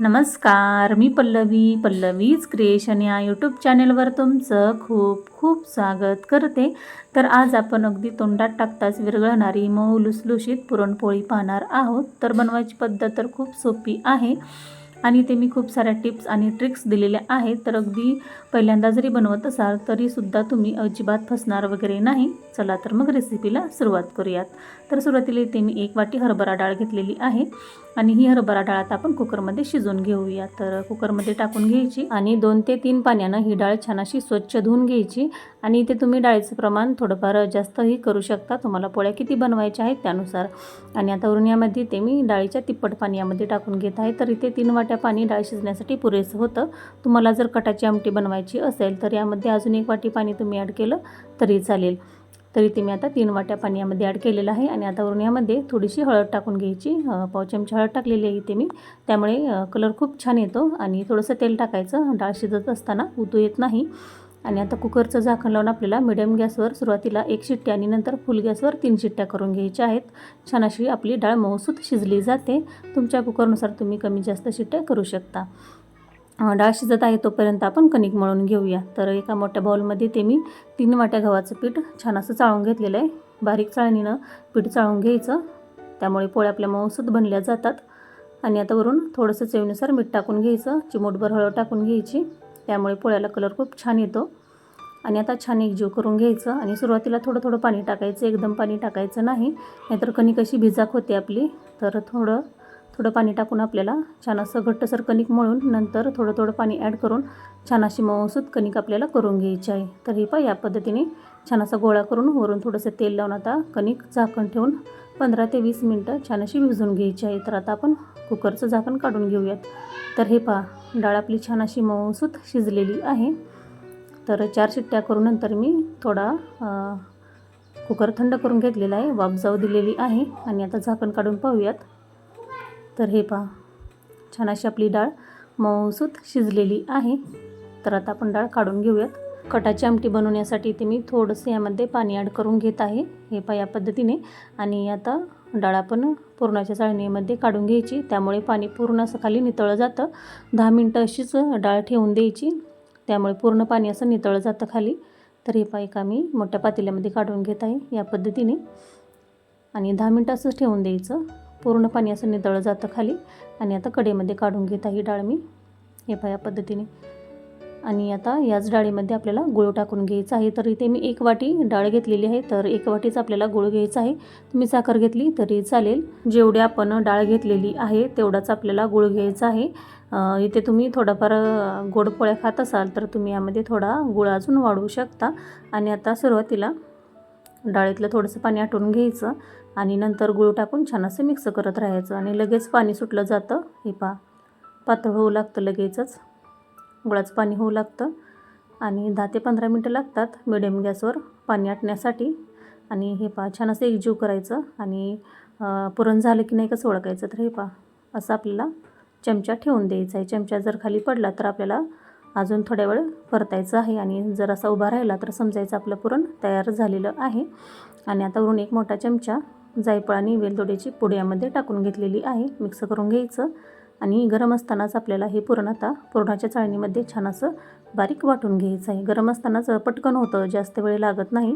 नमस्कार मी पल्लवी पल्लवीज क्रिएशन या यूट्यूब चॅनेलवर तुमचं खूप खूप स्वागत करते. तर आज आपण अगदी तोंडात टाकताच विरघळणारी मऊ लुसलुशीत पुरणपोळी पाहणार आहोत. तर बनवायची पद्धत तर खूप सोपी आहे. आणि ते मी खूप साऱ्या टिप्स आणि ट्रिक्स दिलेल्या आहेत. तर अगदी पहिल्यांदा जरी बनवत असाल तरीसुद्धा तुम्ही अजिबात फसणार वगैरे नाही. चला तर मग रेसिपीला सुरुवात करूयात. तर सुरुवातीला इथे मी एक वाटी हरभरा डाळ घेतलेली आहे आणि ही हरभरा डाळ आता आपण कुकरमध्ये शिजवून घेऊया. तर कुकरमध्ये टाकून घ्यायची आणि दोन ते तीन पाण्यानं ही डाळ छान अशी स्वच्छ धुवून घ्यायची. आणि इथे तुम्ही डाळीचं प्रमाण थोडंफार जास्तही करू शकता. तुम्हाला पोळ्या किती बनवायच्या आहेत त्यानुसार. आणि आता वरून यामध्ये ते मी डाळीच्या तिप्पट पाणी यामध्ये टाकून घेत आहे. तर इथे तीन वाट्या पाणी डाळ शिजण्यासाठी पुरेसं होतं. तुम्हाला जर कटाची आमटी बनवायची असेल तर यामध्ये अजून एक वाटी पाणी तुम्ही ॲड केलं तरी चालेल. तरी ते मी आता तीन वाट्या पाणी यामध्ये ॲड केलेलं आहे. आणि आता वरून यामध्ये थोडीशी हळद टाकून घ्यायची. पाव चमचा हळद टाकलेली आहे इथे मी. त्यामुळे कलर खूप छान येतो. आणि थोडंसं तेल टाकायचं. डाळ शिजत असताना उतू येत नाही. आणि आता कुकरचं झाकण लावून आपल्याला मिडियम गॅसवर सुरुवातीला एक शिट्टी आणि नंतर फुल गॅसवर तीन शिट्ट्या करून घ्यायच्या आहेत. छान अशी आपली डाळ मऊसूत शिजली जाते. तुमच्या कुकरनुसार तुम्ही कमी जास्त शिट्ट्या करू शकता. डाळ शिजत आहे तोपर्यंत आपण कणिक मळून घेऊया. तर एका मोठ्या बाउलमध्ये ते मी तीन वाट्या गव्हाचं पीठ छान असं चाळून घेतलेलं आहे. बारीक चाळणीनं पीठ चाळून घ्यायचं. त्यामुळे पोळ्या आपल्या मऊसूत बनल्या जातात. आणि आता वरून थोडंसं चवीनुसार मीठ टाकून घ्यायचं. चिमूटभर हळद टाकून घ्यायची. त्यामुळे पोळ्याला कलर खूप छान येतो. आणि आता छान एकजीव करून घ्यायचं आणि सुरुवातीला थोडं थोडं पाणी टाकायचं एकदम पाणी टाकायचं नाही. नाहीतर कणिक अशी भिजाक होते आपली तर थोडं थोडं पाणी टाकून आपल्याला छान असं घट्टसर कणिक मळून नंतर थोडं थोडं पाणी ॲड करून छान अशी मऊसूत कणिक आपल्याला करून घ्यायची आहे. तर ही पा या पद्धतीने छान असा गोळा करून वरून थोडंसं तेल लावून आता कणिक झाकण ठेवून पंधरा ते वीस मिनटं छान अशी भिजून घ्यायची आहे. तर आता आपण कुकरचं झाकण काढून घेऊयात. तर हे पहा डाळ आपली छान अशी मऊसूत शिजलेली आहे. तर चार शिट्ट्या करून नंतर मी थोडा कुकर थंड करून घेतलेला आहे. वाफ जाऊ दिलेली आहे. आणि आता झाकण काढून पाहूयात. तर हे पहा छान अशी आपली डाळ मऊसूत शिजलेली आहे. तर आता आपण डाळ काढून घेऊयात. कटाची आमटी बनवण्यासाठी इथे मी थोडंसं यामध्ये पाणी ॲड करून घेत आहे. हे पा या पद्धतीने. आणि आता डाळ आपण पुरणाच्या चाळणीमध्ये काढून घ्यायची. त्यामुळे पाणी पूर्ण असं खाली नितळं जातं. दहा मिनटं अशीच डाळ ठेवून द्यायची. त्यामुळे पूर्ण पाणी असं नितळं जातं खाली. तर हे पायका एका मी मोठ्या पातेल्यामध्ये काढून घेत आहे या पद्धतीने. आणि दहा मिनटं असंच ठेवून द्यायचं. पूर्ण पाणी असं नितळं जातं खाली. आणि आता कडेमध्ये काढून घेत आहे ही डाळ मी. हे पाया पद्धतीने. आणि आता याच डाळीमध्ये आपल्याला गुळ टाकून घ्यायचा आहे. तर इथे मी एक वाटी डाळ घेतलेली आहे. तर एक वाटीच आपल्याला गुळ घ्यायचा आहे. तुम्ही साखर घेतली तरी चालेल. जेवढी आपण डाळ घेतलेली आहे तेवढाच आपल्याला गुळ घ्यायचा आहे. इथे तुम्ही थोडाफार गोड पोळ्या खात असाल तर तुम्ही यामध्ये थोडा गुळ अजून वाढवू शकता. आणि आता सुरुवातीला डाळीतलं थोडंसं पाणी आटवून घ्यायचं आणि नंतर गुळ टाकून छान असं मिक्स करत राहायचं. आणि लगेच पाणी सुटलं जातं. हे पा पातळ होऊ लागतं लगेचच. गुळाचं पाणी होऊ लागतं आणि दहा ते पंधरा मिनटं लागतात मिडियम गॅसवर पाणी आटण्यासाठी. आणि हे पहा छान असं एकजीव करायचं आणि पुरण झालं की नाही कसं ओळखायचं तर हे पहा असं आपल्याला चमचा ठेवून द्यायचा आहे. चमचा जर खाली पडला तर आपल्याला अजून थोड्या वेळ परतायचं आहे आणि जर असा उभा राहिला तर समजायचं आपलं पुरण तयार झालेलं आहे. आणि आता वरून एक मोठा चमचा जायफळ आणि वेलदोड्याची पुड्यामध्ये टाकून घेतलेली आहे. मिक्स करून घ्यायचं. आणि गरम असतानाच आपल्याला हे पुरण आता पुरणाच्या चाळणीमध्ये छान असं बारीक वाटून घ्यायचं आहे. गरम असतानाच पटकन होतं जास्त वेळ लागत नाही.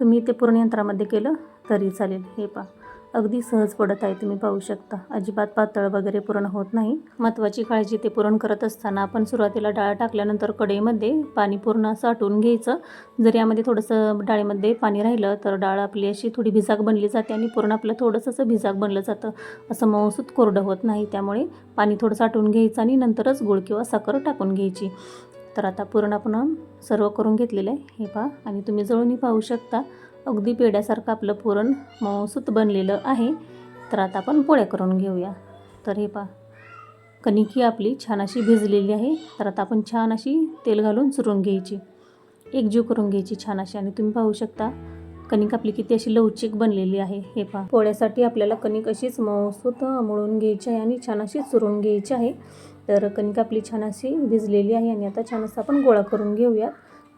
तुम्ही ते पुरण यंत्रामध्ये केलं तरी चालेल. हे पा अगदी सहज पडत आहे तुम्ही पाहू शकता. अजिबात पातळ वगैरे पुरण होत नाही. महत्त्वाची काळजी ते पुरण करत असताना आपण सुरुवातीला डाळ टाकल्यानंतर कढईमध्ये पाणी पूर्ण असं आटवून घ्यायचं. जर यामध्ये थोडंसं डाळीमध्ये पाणी राहिलं तर डाळ आपली अशी थोडी भिजाक बनली जाते आणि पूर्ण आपलं थोडंसं असं भिजाक बनलं जातं. असं मऊसूत कोरडं होत नाही त्यामुळे पाणी थोडंसं आटवून घ्यायचं आणि नंतरच गुळ किंवा साखर टाकून घ्यायची. तर आता पूर्ण आपण सर्व करून घेतलेलं आहे हे पहा. आणि तुम्ही जळूनही पाहू शकता. अगदी पेड्यासारखं आपलं पुरण मऊसूत बनलेलं आहे तर आता आपण पोळ्या करून घेऊया. तर हे पहा कणिक ही आपली छान अशी भिजलेली आहे तर आता आपण छान अशी तेल घालून चुरून घ्यायची. एकजीव करून घ्यायची छान अशी आणि तुम्ही पाहू शकता कणिक आपली किती अशी लवचिक बनलेली आहे. हे पहा पोळ्यासाठी आपल्याला कणिक अशीच मऊसूत मळून घ्यायची आहे आणि छान अशी चुरून घ्यायची आहे. तर कणिक आपली छान अशी भिजलेली आहे आणि आता छान असं आपण गोळा करून घेऊया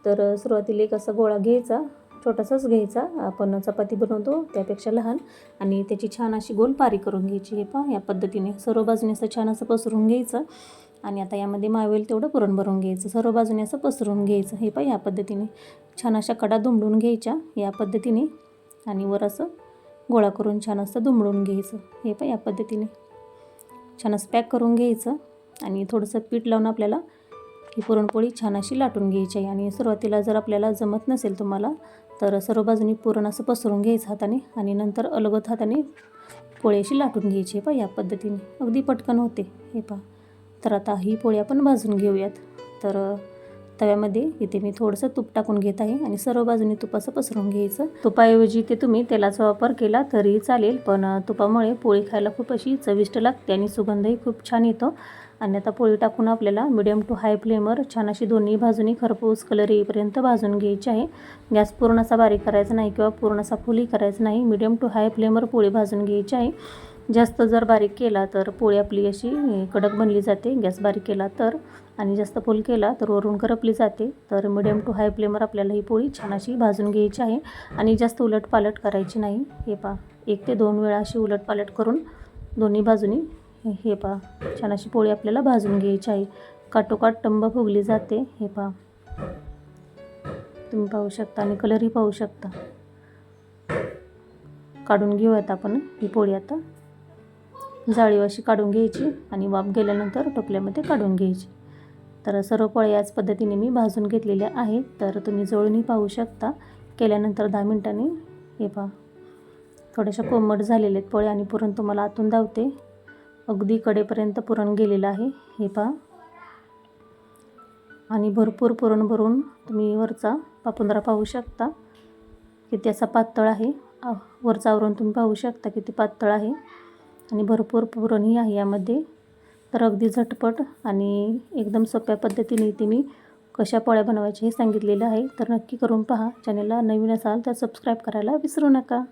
तर सुरुवातीला एक असा गोळा घ्यायचा छोटासाच घ्यायचा. आपण चपाती बनवतो त्यापेक्षा लहान. आणि त्याची छान अशी गोल पारी करून घ्यायची. हे पहा या पद्धतीने सर्व बाजूने असं छान असं पसरून घ्यायचं. आणि आता यामध्ये मावेल तेवढं पुरण भरून घ्यायचं. सर्व बाजूने असं पसरून घ्यायचं. हे पहा या पद्धतीने छान अशा कडा दुमडून घ्यायच्या. या पद्धतीने आणि वर असं गोळा करून छान असं दुमडून घ्यायचं. हे पहा या पद्धतीने छान असं पॅक करून घ्यायचं. आणि थोडंसं पीठ लावून आपल्याला ही पुरणपोळी छान अशी लाटून घ्यायची आहे. आणि सुरुवातीला जर आपल्याला जमत नसेल तुम्हाला तर सर्व बाजूनी पुरण असं पसरून घ्यायचं हाताने आणि नंतर अलगत हाताने पोळी अशी लाटून घ्यायची आहे पहा या पद्धतीने. अगदी पटकन होते हे पहा. तर आता ही पोळी आपण भाजून घेऊयात. तर तव्यामध्ये इथे मी थोडंसं तूप टाकून घेत आहे आणि सर्व बाजूनी तुपाचं असं पसरून घ्यायचं. तुपाऐवजी ते तुम्ही तेलाचा वापर केला तरी चालेल पण तुपामुळे पोळी खायला खूप अशी चविष्ट लागते आणि सुगंधही खूप छान येतो. आणि आता पोळी टाकून आपल्याला मिडियम टू हाय फ्लेमवर छान अशी दोन्ही बाजूनी खरपूस कलर येईपर्यंत भाजून घ्यायची आहे. गॅस पूर्ण असा बारीक करायचा नाही किंवा पूर्ण असा फुली करायचा नाही. मिडियम टू हाय फ्लेमवर पोळी भाजून घ्यायची आहे. जास्त जर बारीक केला तर पोळी आपली अशी कडक बनली जाते. गॅस बारीक केला तर आणि जास्त फुल केला तर वरून करपली जाते. तर मिडियम टू हाय फ्लेमवर आपल्याला ही पोळी छान अशी भाजून घ्यायची आहे. आणि जास्त उलटपालट करायची नाही. हे पा एक ते दोन वेळा अशी उलटपालट करून दोन्ही बाजूनी हे हे पहा. छान अशी पोळी आपल्याला भाजून घ्यायची आहे. काटोकाट टंब फुगली जाते. हे पहा. तुम्ही पाहू शकता आणि कलरही पाहू शकता. काढून घेऊयात आपण ही पोळी आता. जाळीव अशी काढून घ्यायची आणि वाफ गेल्यानंतर टोपल्यामध्ये काढून घ्यायची. तर सर्व पोळ्या याच पद्धतीने मी भाजून घेतलेल्या आहेत. तर तुम्ही जवळूनही पाहू शकता. केल्यानंतर दहा मिनटांनी हे पहा. थोड्याशा कोमट झालेले आहेत पोळ्या आणि पुरण तुम्हाला आतून धावते. अगदी कडेपर्यंत पुरण गेलेलं आहे. हे पहा. आणि भरपूर पुरण भरून तुम्ही वरचा पापुंद्रा पाहू शकता किती असा पातळ आहे. वरचा आवरून तुम्ही पाहू शकता किती पातळ आहे. आणि भरपूर पुरणही आहे यामध्ये. तर अगदी झटपट आणि एकदम सोप्या पद्धतीने इथे मी कशा पोळ्या बनवायच्या हे सांगितलेलं आहे. तर नक्की करून पहा. चॅनलला नवीन असाल तर सबस्क्राईब करायला विसरू नका.